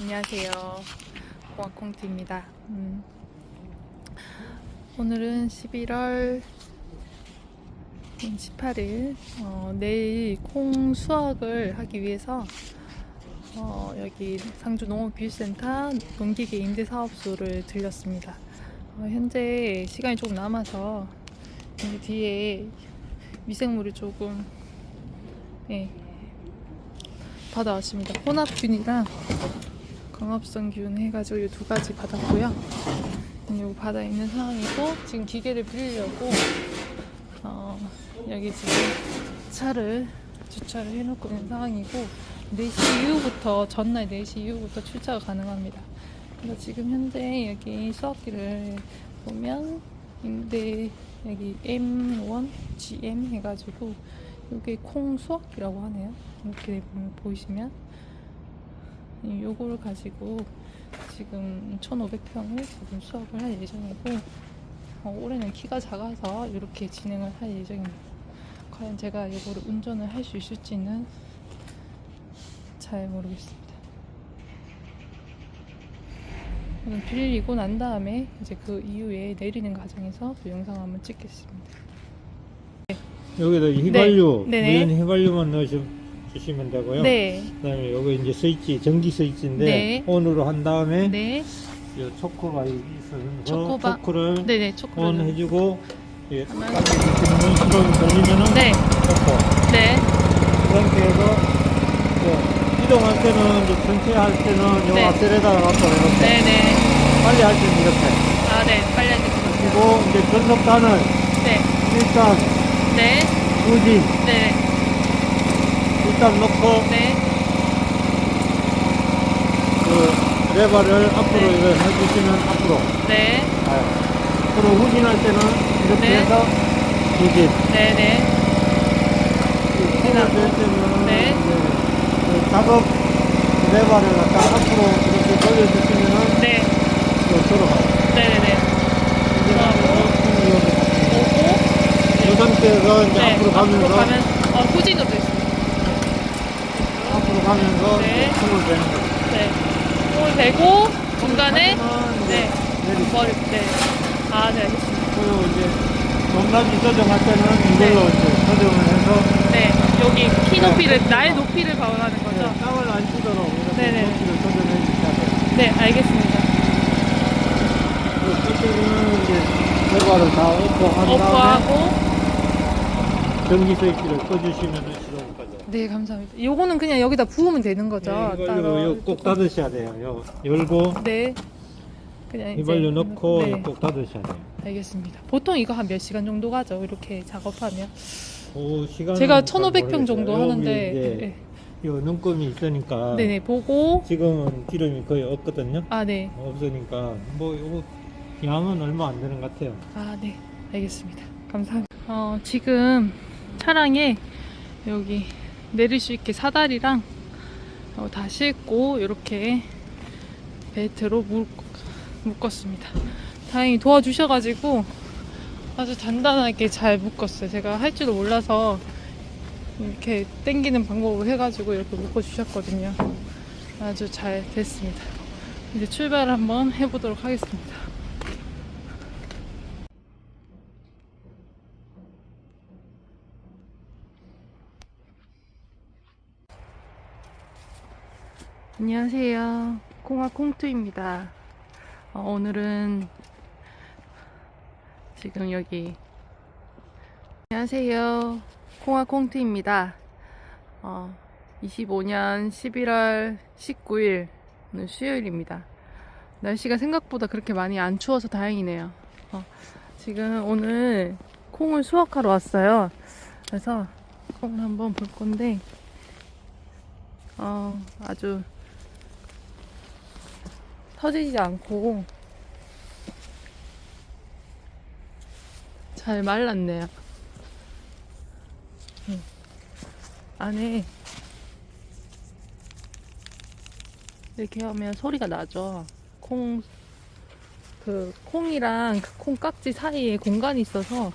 안녕하세요. 공학콩트입니다. 음, 오늘은 11월 18일, 어, 내일 콩 수확을 하기 위해서 어, 여기 상주 농업기술센터 농기계 임대사업소를 들렸습니다. 어, 현재 시간이 조금 남아서 뒤에 미생물을 조금 예, 받아왔습니다. 혼합균이랑 광합성 균 해가지고 이 두 가지 받았고요. 이거 받아 있는 상황이고 지금 기계를 빌리려고 어, 여기 지금 차를 주차를 해놓고 있는 상황이고 4시 이후부터 전날 4시 이후부터 출차가 가능합니다. 그래서 지금 현재 여기 수학기를 보면 임대 여기 M1 GM 해가지고 이게 콩 수확기라고 하네요. 이렇게 이 요거를 가지고 지금 1,500평을 지금 수확을 할 예정이고 어, 올해는 키가 작아서 이렇게 진행을 할 예정입니다. 과연 제가 이거를 운전을 할 수 있을지는 잘 모르겠습니다. 오늘 빌리고 난 다음에 이제 그 이후에 내리는 과정에서 또 영상 한번 찍겠습니다. 여기다 이 휘발유, 네. 무연 휘발유만 넣어 주시면 되고요. 네, 그다음에 여기 이제 스위치, 전기 스위치인데 네. 온으로 한 다음에 네, 이 초코가 있어서 초코바. 초코를 네네, 초콜릿. 온 해주고 예, 하면- 시키면 시동이 걸리면은 네, 초코. 네, 그 상태에서 또 이동할 때는 이제 전체 할 때는 요 네. 앞셀에다가 놔둬 이렇게 네, 네. 빨리 할 때는 이렇게 아, 네, 빨리 해주세요. 그리고 이제 전속단을 네, 일단 네, 후진 네, 일단 놓고 네, 그 레버를 앞으로 네. 이걸 해주시면 앞으로 네. 앞으로 후진할 때는 이렇게 네. 해서 후진. 네, 네. 후진할 때는 네. 그 작업 레버를 갖다 앞으로 이렇게 돌려주시면은 네, 또 들어가요. 네, 네, 네. 후진하면서 오고, 이 상태에서 이제 네, 앞으로 가면서 앞으로 가면, 어, 후진으로 돼 있습니다. 가면서 네. 숨을 내는 거예요. 네. 손을 대고, 중간에, 네, 내리고 머리, 네. 아, 네, 알겠습니다. 그리고 이제 높낮이 조정할 때는 이걸로 네. 이제 조정을 해서 네, 여기 키 높이를, 나의 높이를 네, 거죠? 땅을 안 치도록 이렇게 네네. 높이를 조정해 주셔야 돼요. 네, 알겠습니다. 그때는 이제 결과를 다 오프한 다음에 오프하고, 전기 스위치를 꺼주시면. 네, 감사합니다. 요거는 그냥 여기다 부으면 되는 거죠? 네. 이걸로 이거 꼭 닫으셔야 돼요. 요 열고 네. 그냥 이제 휘발유 넣고 네, 꼭 닫으셔야 돼요. 알겠습니다. 보통 이거 한 몇 시간 정도 가죠? 이렇게 작업하면. 그 시간은 제가 잘 1,500평 정도. 하는데 네. 요 눈금이 있으니까 네, 네, 보고 지금은 기름이 거의 없거든요. 아, 네. 없으니까 뭐 요거 양은 얼마 안 되는 것 같아요. 아, 네. 알겠습니다. 감사합니다. 어, 지금 차량에 여기 내릴 수 있게 사다리랑 어, 다 싣고 이렇게 벨트로 묶, 묶었습니다. 다행히 도와주셔가지고 아주 단단하게 잘 묶었어요. 제가 할 줄을 몰라서 이렇게 당기는 방법을 해가지고 이렇게 묶어주셨거든요. 아주 잘 됐습니다. 이제 출발을 한번 해보도록 하겠습니다. 안녕하세요. 콩아 콩투입니다. 어, 오늘은 지금 여기 안녕하세요. 콩아 콩투입니다. 어, 25년 11월 19일 오늘 수요일입니다. 날씨가 생각보다 그렇게 많이 안 추워서 다행이네요. 어, 지금 오늘 콩을 수확하러 왔어요. 그래서 콩을 한번 볼 건데 어, 아주 터지지 않고 잘 말랐네요. 음. 안에 이렇게 하면 소리가 나죠. 콩, 그, 콩이랑 그 콩 깍지 사이에 공간이 있어서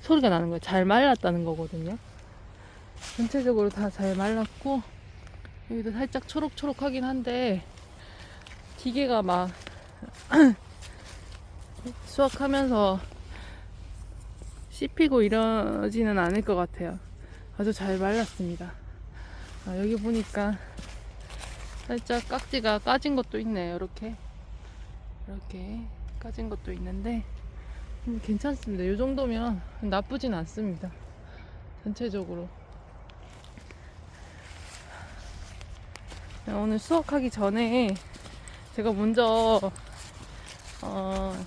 소리가 나는 거예요. 잘 말랐다는 거거든요. 전체적으로 다 잘 말랐고, 여기도 살짝 초록초록하긴 한데, 기계가 막 수확하면서 씹히고 이러지는 않을 것 같아요. 아주 잘 말랐습니다. 아, 여기 보니까 살짝 깍지가 까진 것도 있네요. 이렇게 이렇게 까진 것도 있는데 음, 괜찮습니다. 이 정도면 나쁘진 않습니다. 전체적으로. 자, 오늘 수확하기 전에 제가 먼저 어,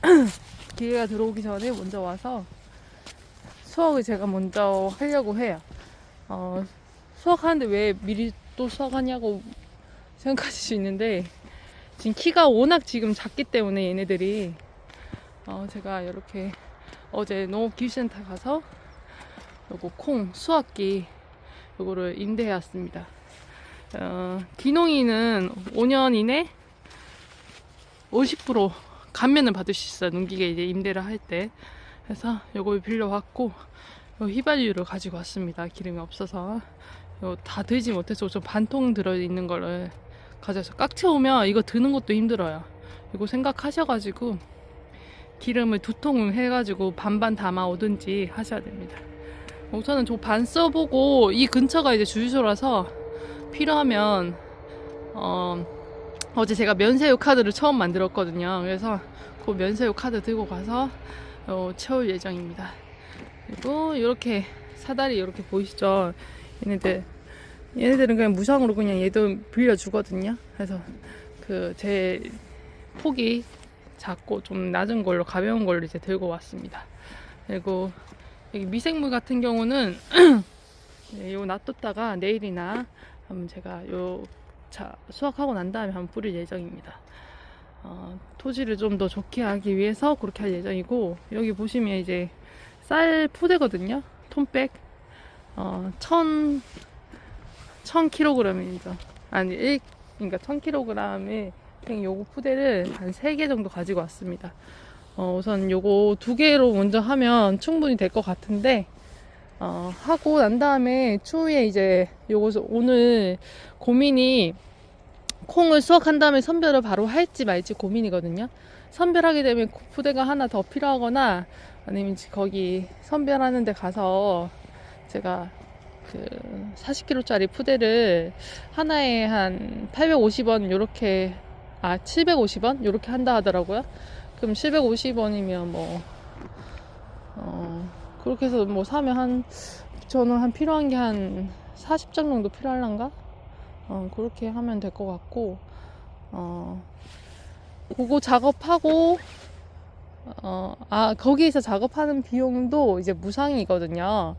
기회가 들어오기 전에 먼저 와서 수확을 제가 먼저 하려고 해요. 어, 수확하는데 왜 미리 또 수확하냐고 생각하실 수 있는데 지금 키가 워낙 지금 작기 때문에 얘네들이 어, 제가 이렇게 어제 농업기술센터 가서 요거 콩 수확기 요거를 임대해 왔습니다. 어, 기농이는 5년 이내 50% 감면을 받을 수 있어요. 농기계 이제 임대를 할 때. 그래서 요걸 빌려왔고, 요 휘발유를 가지고 왔습니다. 기름이 없어서. 요 다 들지 못해서 좀 반통 들어있는 거를 가져서 깍지 오면 이거 드는 것도 힘들어요. 이거 생각하셔가지고 기름을 두 통을 해가지고 반반 담아 오든지 하셔야 됩니다. 우선은 저 반 써보고 이 근처가 이제 주유소라서 필요하면 어, 어제 제가 면세유 카드를 처음 만들었거든요. 그래서 그 면세유 카드 들고 가서 어, 채울 예정입니다. 그리고 이렇게 사다리 이렇게 보이시죠? 얘네들 얘네들은 그냥 무상으로 그냥 얘도 빌려주거든요. 그래서 그 제 폭이 작고 좀 낮은 걸로 가벼운 걸로 이제 들고 왔습니다. 그리고 여기 미생물 같은 경우는 네, 요 놔뒀다가 내일이나 한번 제가 요 자, 수확하고 난 다음에 한번 뿌릴 예정입니다. 어, 토지를 좀 더 좋게 하기 위해서 그렇게 할 예정이고 여기 보시면 이제 쌀 푸대거든요. 톤백 어, 천, 천 킬로그램이죠. 아니, 일, 그러니까 천 킬로그램의 그냥 요거 푸대를 한 세 개 정도 가지고 왔습니다. 어, 우선 요거 두 개로 먼저 하면 충분히 될 것 같은데 어, 하고 난 다음에 추후에 이제 요거 오늘 고민이 콩을 수확한 다음에 선별을 바로 할지 말지 고민이거든요. 선별하게 되면 푸대가 하나 더 필요하거나 아니면 거기 선별하는 데 가서 제가 그 40kg짜리 푸대를 하나에 한 850원 요렇게 아 750원 요렇게 한다 하더라고요. 그럼 750원이면 뭐 어, 그렇게 해서 뭐 사면 한 저는 한 필요한 게 한 40장 정도 필요할란가? 어, 그렇게 하면 될 것 같고 어, 그거 작업하고 어, 아 거기에서 작업하는 비용도 이제 무상이거든요.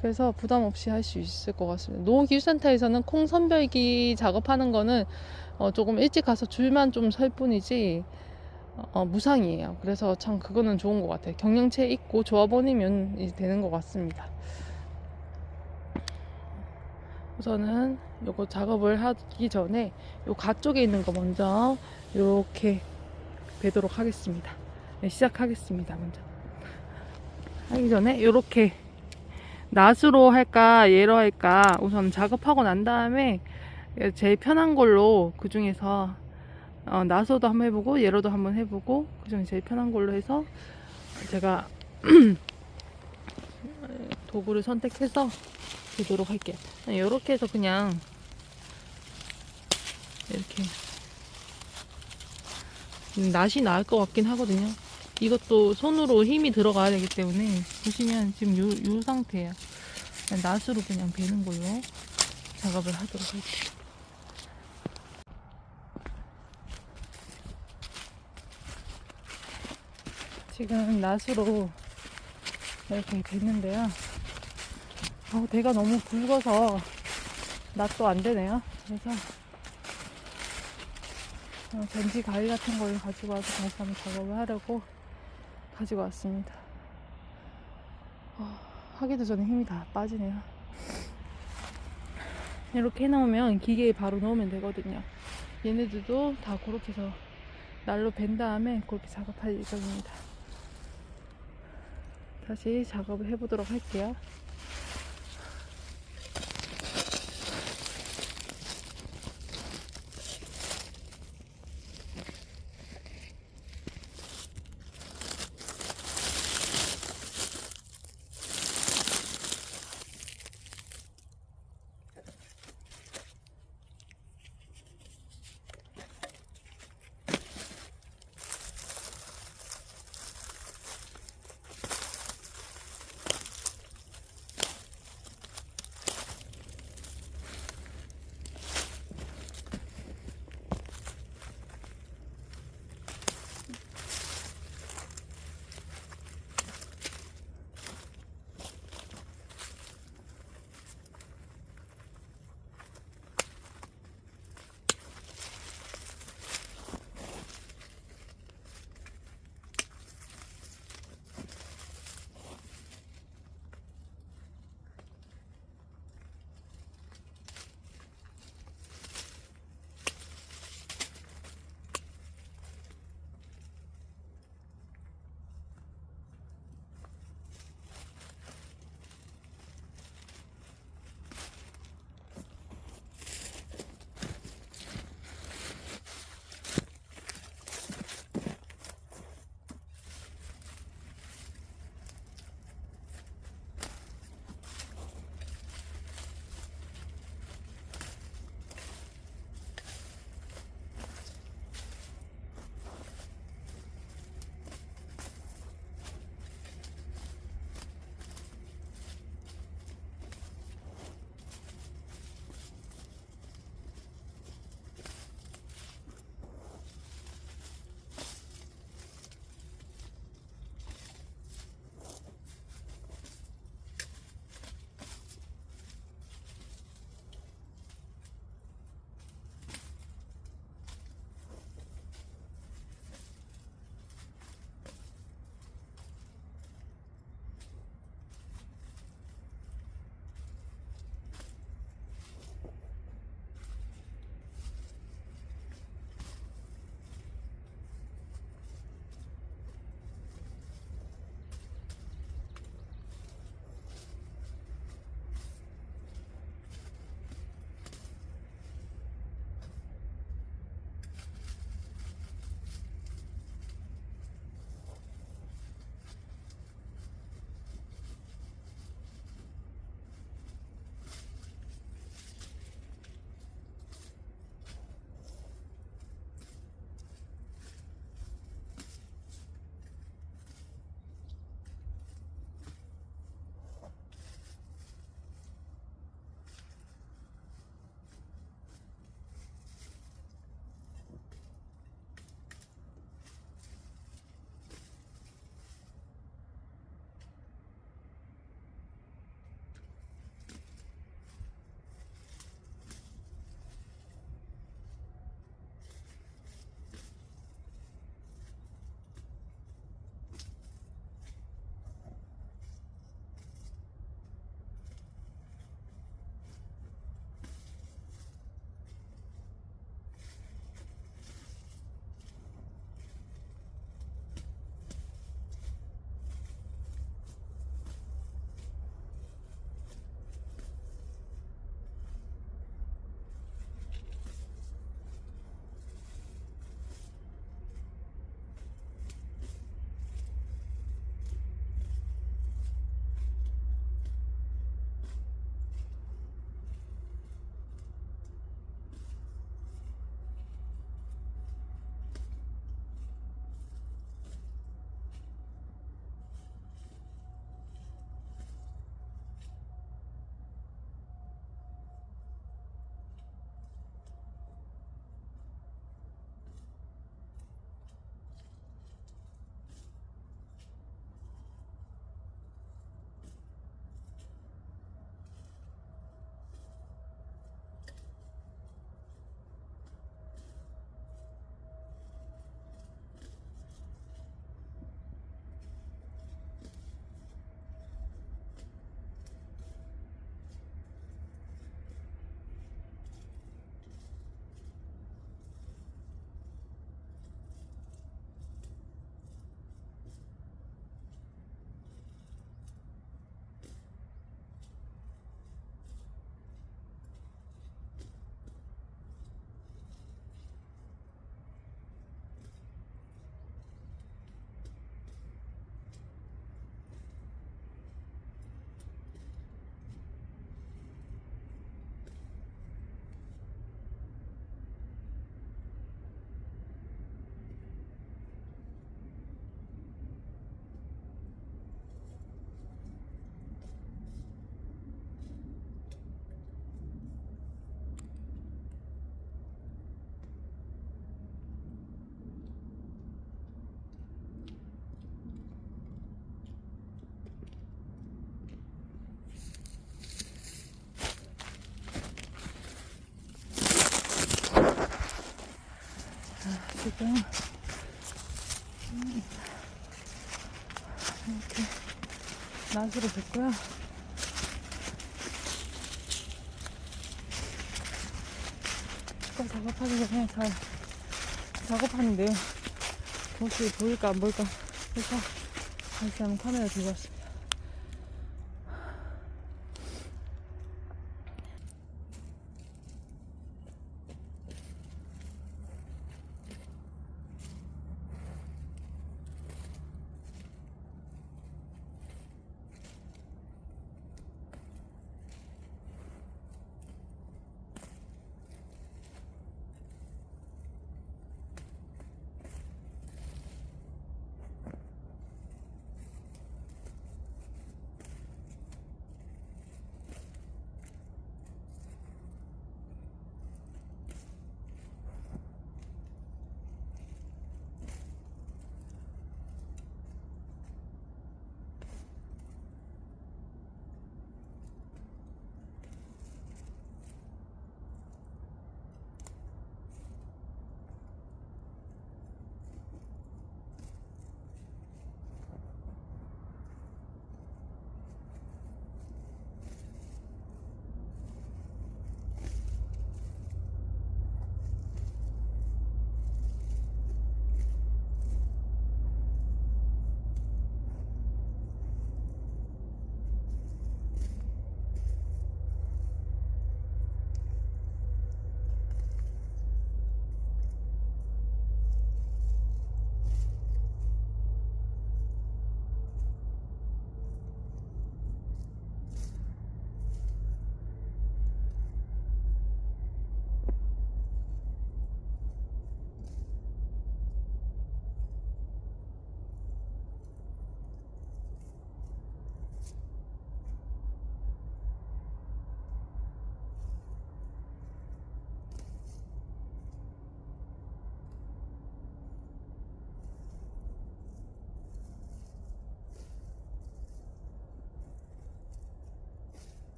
그래서 부담 없이 할 수 있을 것 같습니다. 농기술센터에서는 콩 선별기 작업하는 거는 어, 조금 일찍 가서 줄만 좀 설 뿐이지 어, 무상이에요. 그래서 참 그거는 좋은 것 같아요. 경영체 있고 조합원이면 되는 것 같습니다. 우선은 요거 작업을 하기 전에 요 가쪽에 있는 거 먼저 이렇게 베도록 하겠습니다. 네, 시작하겠습니다. 먼저 하기 전에 이렇게 낫으로 할까 얘로 할까 우선 작업하고 난 다음에 제일 편한 걸로 그 중에서 어, 나서도 한번 해보고 얘로도 한번 해보고 그중에 제일 편한 걸로 해서 제가 도구를 선택해서 보도록 할게요. 이렇게 해서 그냥 이렇게 음, 낫이 나을 것 같긴 하거든요. 이것도 손으로 힘이 들어가야 되기 때문에 보시면 지금 요, 요 상태예요. 낫으로 그냥 베는 걸로 작업을 하도록 할게요. 지금 낫으로 이렇게 됐는데요. 어, 대가 너무 굵어서 낫도 안 되네요. 그래서 어, 전지 가위 같은 걸 가지고 와서 다시 한번 작업을 하려고 가지고 왔습니다. 어, 하기도 전에 힘이 다 빠지네요. 이렇게 해놓으면 기계에 바로 넣으면 되거든요. 얘네들도 다 그렇게 해서 날로 벤 다음에 그렇게 작업할 예정입니다. 다시 작업을 해보도록 할게요. 지금 음, 이렇게 낫으로 됐고요. 축가 작업하기 전에 잘 작업하는데요. 혹시 보일까 안 보일까 해서 다시 한번 카메라 들고 왔습니다.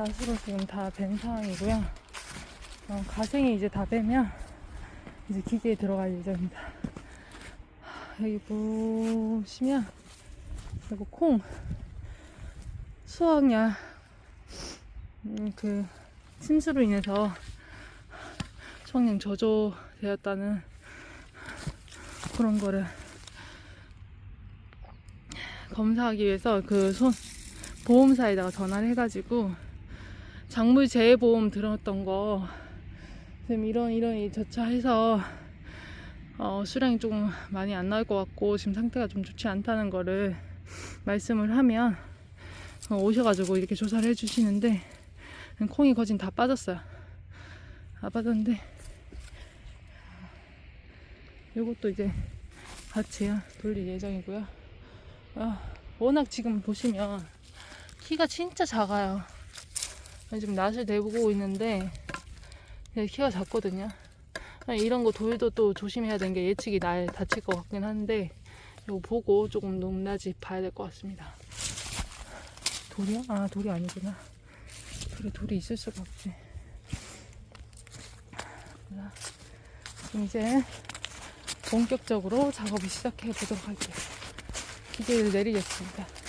낫으로 지금 다벤 상황이고요. 어, 가생이 이제 다 빼면 이제 기계에 들어갈 예정입니다. 하, 여기 보시면 이거 콩 수확량 음, 그 침수로 인해서 수확량 저조되었다는 그런 거를 검사하기 위해서 그 손, 보험사에다가 전화를 해가지고 작물 재해보험 들었던 거 지금 이런 이런 이 저차 해서 어, 수량이 조금 많이 안 나올 것 같고 지금 상태가 좀 좋지 않다는 거를 말씀을 하면 어, 오셔가지고 이렇게 조사를 해주시는데 콩이 거진 다 빠졌어요. 다 빠졌는데 이것도 이제 같이 돌릴 예정이고요. 아, 워낙 지금 보시면 키가 진짜 작아요. 지금 낫을 대보고 있는데 네, 키가 작거든요. 이런 거 돌도 또 조심해야 되는 게 예측이 날 다칠 것 같긴 한데 이거 보고 조금 높낮이 봐야 될 것 같습니다. 돌이야? 아 돌이 아니구나. 그래 돌이 있을 수가 없지. 이제 본격적으로 작업을 시작해 보도록 할게요. 기계를 내리겠습니다.